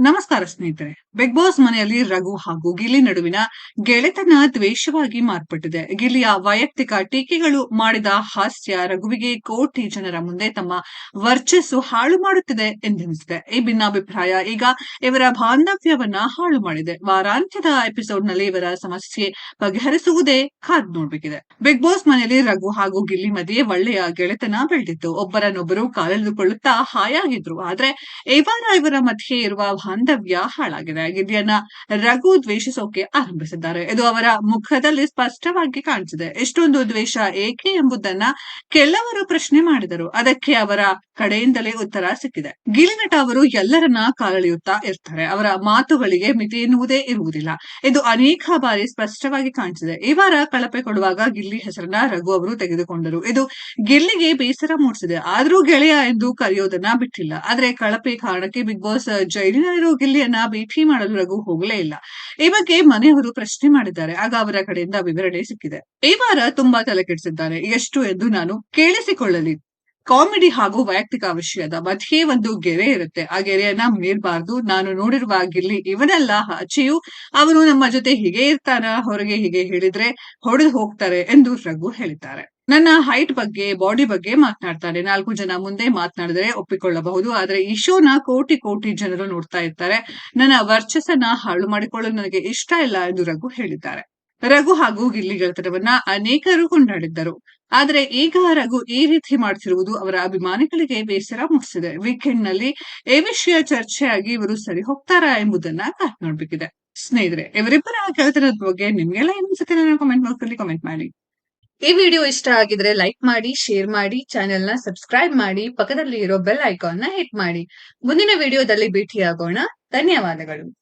ನಮಸ್ಕಾರ ಸ್ನೇಹಿತರೆ. Big boss ಮನೆಯಲ್ಲಿ ರಘು ಹಾಗೂ ಗಿಲ್ಲಿ ನಡುವಿನ ಗೆಳೆತನ ದ್ವೇಷವಾಗಿ ಮಾರ್ಪಟ್ಟಿದೆ. ಗಿಲ್ಲಿಯ ವೈಯಕ್ತಿಕ ಟೀಕೆಗಳು ಮಾಡಿದ ಹಾಸ್ಯ ರಘುವಿಗೆ ಕೋಟಿ ಜನರ ಮುಂದೆ ತಮ್ಮ ವರ್ಚಸ್ಸು ಹಾಳು ಮಾಡುತ್ತಿದೆ ಎಂದೆನಿಸಿದೆ. ಈ ಭಿನ್ನಾಭಿಪ್ರಾಯ ಈಗ ಇವರ ಬಾಂಧವ್ಯವನ್ನ ಹಾಳು ಮಾಡಿದೆ. ವಾರಾಂತ್ಯದ ಎಪಿಸೋಡ್ನಲ್ಲಿ ಇವರ ಸಮಸ್ಯೆ ಬಗೆಹರಿಸುವುದೇ ಕಾದ್ ನೋಡ್ಬೇಕಿದೆ. ಬಿಗ್ ಬಾಸ್ ಮನೆಯಲ್ಲಿ ರಘು ಹಾಗೂ ಗಿಲ್ಲಿ ಮಧ್ಯೆ ಒಳ್ಳೆಯ ಗೆಳೆತನ ಬೆಳೆದಿತ್ತು. ಒಬ್ಬರನ್ನೊಬ್ಬರು ಕಾಲೆಳೆದುಕೊಳ್ಳುತ್ತಾ ಹಾಯಾಗಿದ್ರು. ಆದ್ರೆ ಇವರ ಮಧ್ಯೆ ಇರುವ ಬಾಂಧವ್ಯ ಹಾಳಾಗಿದೆ ಗಿಲ್ಲಿಯನ್ನ ರಘು ದ್ವೇಷಿಸೋಕೆ ಆರಂಭಿಸಿದ್ದಾರೆ. ಇದು ಅವರ ಮುಖದಲ್ಲಿ ಸ್ಪಷ್ಟವಾಗಿ ಕಾಣಿಸಿದೆ ಎಷ್ಟೊಂದು ದ್ವೇಷ ಏಕೆ ಎಂಬುದನ್ನ ಕೆಲವರು ಪ್ರಶ್ನೆ ಮಾಡಿದರು. ಅದಕ್ಕೆ ಅವರ ಕಡೆಯಿಂದಲೇ ಉತ್ತರ ಸಿಕ್ಕಿದೆ. ಗಿಲ್ಲಿ ನಟ ಅವರು ಎಲ್ಲರನ್ನ ಕಾಲೆಳೆಯುತ್ತಾ ಇರ್ತಾರೆ. ಅವರ ಮಾತುಗಳಿಗೆ ಮಿತಿ ಎನ್ನುವುದೇ ಇರುವುದಿಲ್ಲ. ಇದು ಅನೇಕ ಬಾರಿ ಸ್ಪಷ್ಟವಾಗಿ ಕಾಣಿಸಿದೆ ಈ ವಾರ ಕಳಪೆ ಕೊಡುವಾಗ ಗಿಲ್ಲಿ ಹೆಸರನ್ನ ರಘು ಅವರು ತೆಗೆದುಕೊಂಡರು. ಇದು ಗಿಲ್ಲಿಗೆ ಬೇಸರ ಮೂಡಿಸಿದೆ. ಆದ್ರೂ ಗೆಳೆಯ ಎಂದು ಕರೆಯೋದನ್ನ ಬಿಟ್ಟಿಲ್ಲ. ಆದ್ರೆ ಕಳಪೆ ಕಾರಣಕ್ಕೆ ಬಿಗ್ ಬಾಸ್ ಜೈಲಿನಲ್ಲಿರೋ ಗಿಲ್ಲಿಯನ್ನ ಭೇಟಿ ಮಾಡಲು ರಘು ಹೋಗಲೇ ಇಲ್ಲ. ಈ ಬಗ್ಗೆ ಮನೆಯವರು ಪ್ರಶ್ನೆ ಮಾಡಿದ್ದಾರೆ. ಆಗ ಅವರ ಕಡೆಯಿಂದ ವಿವರಣೆ ಸಿಕ್ಕಿದೆ. ಈ ವಾರ ತುಂಬಾ ತಲೆ ಕೆಡಿಸಿದ್ದಾರೆ. ಎಷ್ಟು ಎಂದು ನಾನು ಕೇಳಿಸಿಕೊಳ್ಳಲಿ. ಕಾಮಿಡಿ ಹಾಗೂ ವೈಯಕ್ತಿಕ ವಿಷಯದ ಮಧ್ಯೆ ಒಂದು ಗೆರೆ ಇರುತ್ತೆ. ಆ ಗೆರೆಯನ್ನ ಮೀರ್ಬಾರ್ದು. ನಾನು ನೋಡಿರುವ ಗಿಲ್ಲಿ ಇವನೆಲ್ಲ ಅವನು ನಮ್ಮ ಜೊತೆ ಹೀಗೆ ಇರ್ತಾನ, ಹೊರಗೆ ಹೀಗೆ ಹೇಳಿದ್ರೆ ಹೊಡೆದು ಹೋಗ್ತಾರೆ ಎಂದು ರಘು ಹೇಳಿದ್ದಾರೆ. ನನ್ನ ಹೈಟ್ ಬಗ್ಗೆ ಬಾಡಿ ಬಗ್ಗೆ ಮಾತನಾಡ್ತಾನೆ. ನಾಲ್ಕು ಜನ ಮುಂದೆ ಮಾತನಾಡಿದ್ರೆ ಒಪ್ಪಿಕೊಳ್ಳಬಹುದು. ಆದ್ರೆ ಈ ಶೋನ ಕೋಟಿ ಕೋಟಿ ಜನರು ನೋಡ್ತಾ ಇರ್ತಾರೆ. ನನ್ನ ವರ್ಚಸ್ಸನ್ನ ಹಾಳು ಮಾಡಿಕೊಳ್ಳಲು ನನಗೆ ಇಷ್ಟ ಇಲ್ಲ ಎಂದು ರಘು ಹೇಳಿದ್ದಾರೆ. ರಘು ಹಾಗೂ ಗಿಲ್ಲಿ ಗೆಳೆತನವನ್ನ ಅನೇಕರು ಕೊಂಡಾಡಿದ್ದರು. ಆದ್ರೆ ಈಗ ರಘು ಈ ರೀತಿ ಮಾಡ್ತಿರುವುದು ಅವರ ಅಭಿಮಾನಿಗಳಿಗೆ ಬೇಸರ ಮೂಡಿಸಿದೆ ವೀಕೆಂಡ್ನಲ್ಲಿ ಈ ವಿಷಯ ಚರ್ಚೆಯಾಗಿ ಇವರು ಸರಿ ಹೋಗ್ತಾರಾ ಎಂಬುದನ್ನ ಕಾದ್ ನೋಡ್ಬೇಕಿದೆ. ಸ್ನೇಹಿತರೆ, ಇವರಿಬ್ಬರ ಗೆಳೆತನದ ಬಗ್ಗೆ ನಿಮ್ಗೆಲ್ಲ ಏನಿಸುತ್ತೆ ನನ್ನ ಕಾಮೆಂಟ್ ಬಾಕ್ಸ್ ಅಲ್ಲಿ ಕಮೆಂಟ್ ಮಾಡಿ. ಈ ವಿಡಿಯೋ ಇಷ್ಟ ಆಗಿದ್ರೆ ಲೈಕ್ ಮಾಡಿ ಶೇರ್ ಮಾಡಿ ಚಾನೆಲ್ನ ಸಬ್ಸ್ಕ್ರೈಬ್ ಮಾಡಿ ಪಕ್ಕದಲ್ಲಿ ಇರೋ ಬೆಲ್ ಐಕಾನ್ನ ಹಿಟ್ ಮಾಡಿ. ಮುಂದಿನ ವಿಡಿಯೋದಲ್ಲಿ ಭೇಟಿಯಾಗೋಣ. ಧನ್ಯವಾದಗಳು.